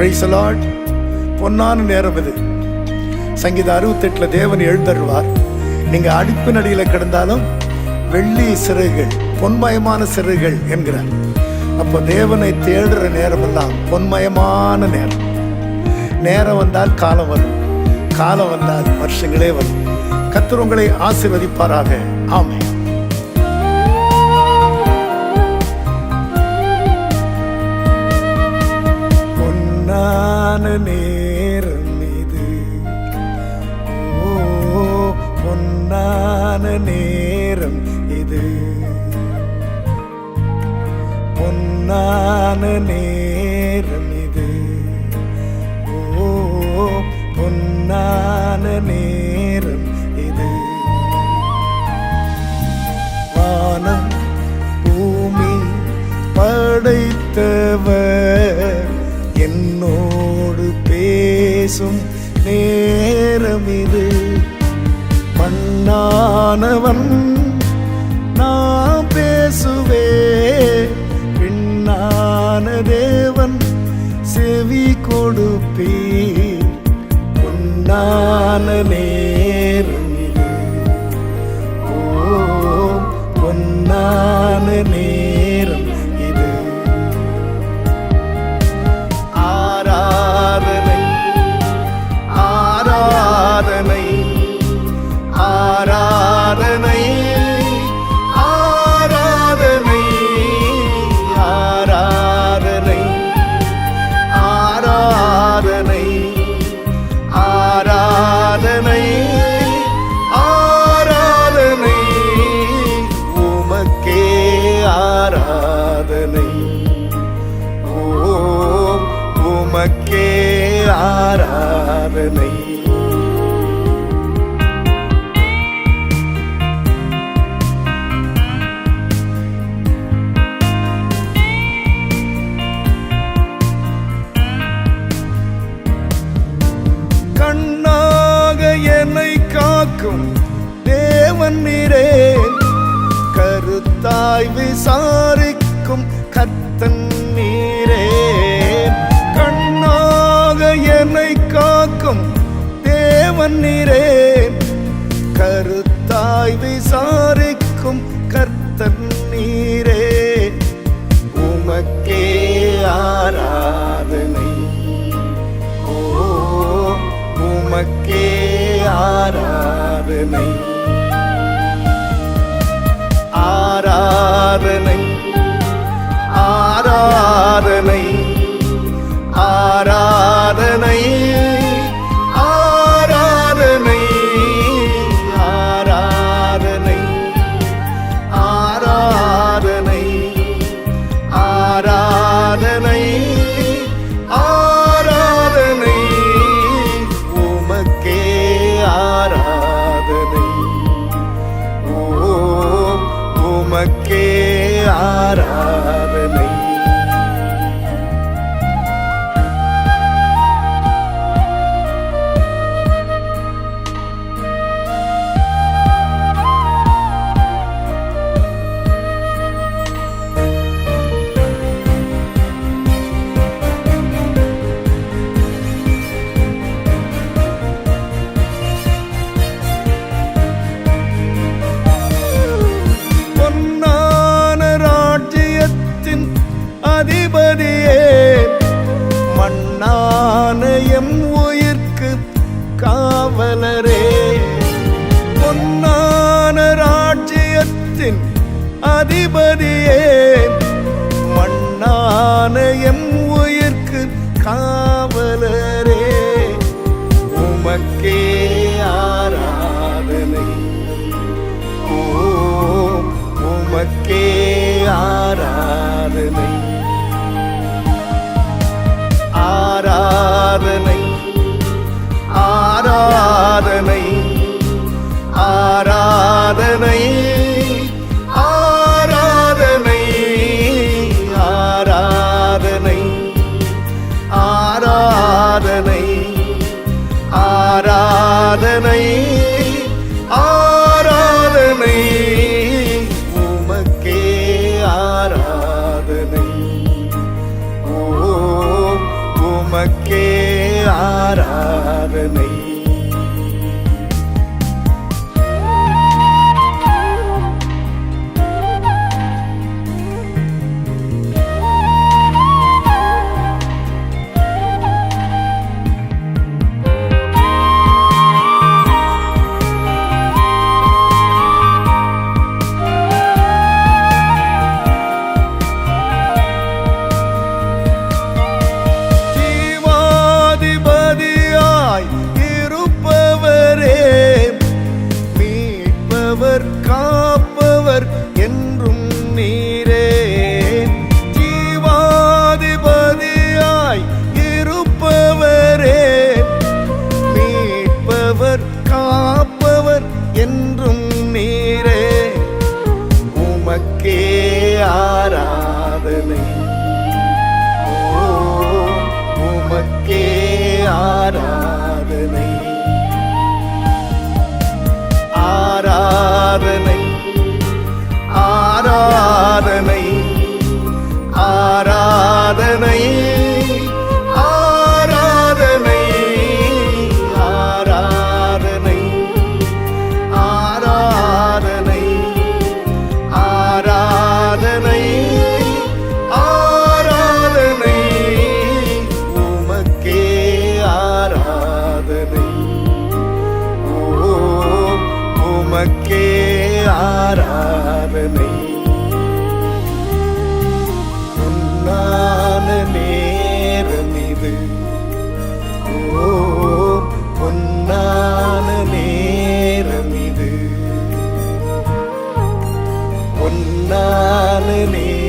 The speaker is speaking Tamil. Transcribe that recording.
பிரைஸ் லார்ட் பொன்னான நேரம் இது. சங்கீத அறுபத்தெட்டில் தேவன் எழுந்தருவார் நீங்கள் அடிப்பு அடியில் கிடந்தாலும் வெள்ளி சிறகுகள் பொன்மயமான சிறகுகள் என்கிறார். அப்போ தேவனை தேடுற நேரமெல்லாம் பொன்மயமான நேரம். நேரம் வந்தால் காலம் வரும். காலம் வந்தால் வருஷங்களே வரும். கர்த்தர் உங்களை ஆசீர்வதிப்பாராக. ஆமை underneath. பேசும் நேரம் இது. மண்ணானவன் நான் பேசுவே. பின்னான தேவன் செவி கொடுப்பே பொன்னான நேரம் இது. ஓ பொன்னான நேரம் ஓம் உமக்கே ஆராதனை. கண்ணாக என்னை காக்கும் தேவன் நீரே. கருத்தாய் விசாரிக்கும் கத்தன் தேவன் கருத்தாய் விசாரிக்கும் கர்த்தன் நீரே. உமக்கே ஆராதனை. ஓ உமக்கே ஆராதனை. ஆராதனை ஆராதனை. ta-da. மலரே பொன்னான ராஜ்யத்தின் அதிபதியே மண்ணான எம் உயிர்க்கு காவலரே உமக்கே ஆராதனை. ஓம் உமக்கே ஆராதனை. ஆராதனை. உனக்கே ஆராதனை nanini